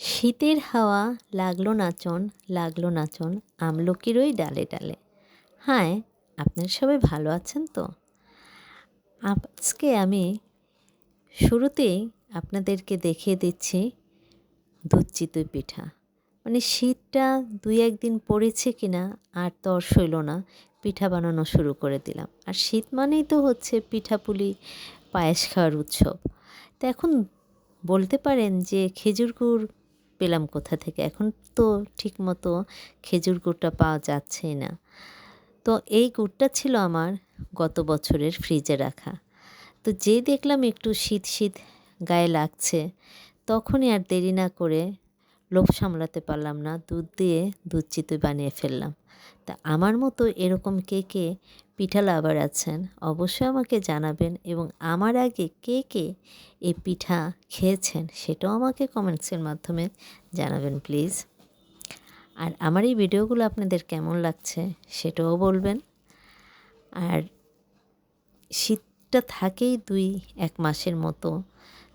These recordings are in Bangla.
শীতের হাওয়া, লাগল নাচন লাগল নাচন আমলকিরই ডালে ডালে। হ্যাঁ আপনার সবাই ভালো আছেন তো? আজকে আমি শুরুতেই আপনাদেরকে দেখিয়ে দিচ্ছি দুধ চিতই পিঠা। মানে শীতটা দুই একদিন পড়েছে কি না আর তর সইল না, পিঠা বানানো শুরু করে দিলাম। আর শীত মানেই তো হচ্ছে পিঠাপুলি, পায়েস খাওয়ার উৎসব। তো এখন বলতে পারেন যে খেজুর গুড় পেলাম কোথা থেকে? এখন তো ঠিক মতো খেজুর গুড়টা পাওয়া যাচ্ছে না। তো এই গুড়টা ছিল আমার গত বছরের ফ্রিজে রাখা। তো যে দেখলাম একটু শীত শীত গায়ে লাগছে, তখনই আর দেরি না করে লোভ সামলাতে পারলাম না, দুধ দিয়ে দুধ চিতই বানিয়ে ফেললাম। তা আমার মতো এরকম কে কে পিঠা লাভার আছেন? অবশ্যই আমাকে জানাবেন এবং আমার আগে কে কে এই পিঠা খেয়েছেন সেটাও আমাকে কমেন্টসের মাধ্যমে জানাবেন প্লিজ আর আমার এই ভিডিওগুলো আপনাদের কেমন লাগছে সেটাও বলবেন। আর শীতটা থাকেই দুই এক মাসের মতো,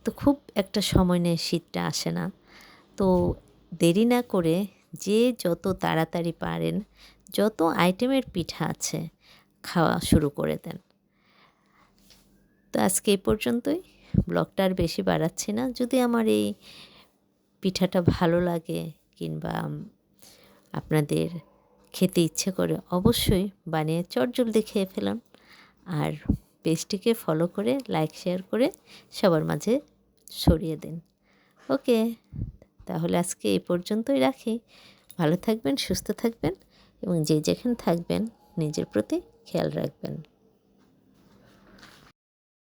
তো খুব একটা সময় নিয়ে শীতটা আসে না। তো দেরি না করে যে যত তাড়াতাড়ি পারেন, যত আইটেমের পিঠা আছে, খাওয়া শুরু করে দেন। তো আজকে এই পর্যন্তই। ব্লগটা আর বেশি বাড়াচ্ছি না। যদি আমার এই পিঠাটা ভালো লাগে কিংবা আপনাদের খেতে ইচ্ছে করে, অবশ্যই বানিয়ে চটজলদি খেয়ে ফেলাম। আর পেজটিকে ফলো করে লাইক শেয়ার করে সবার মাঝে ছড়িয়ে দিন। ওকে তাহলে আজকে এই পর্যন্তই রাখি। ভালো থাকবেন, সুস্থ থাকবেন এবং যে যেখানে থাকবেন, নিজের প্রতি খেয়াল রাখবেন।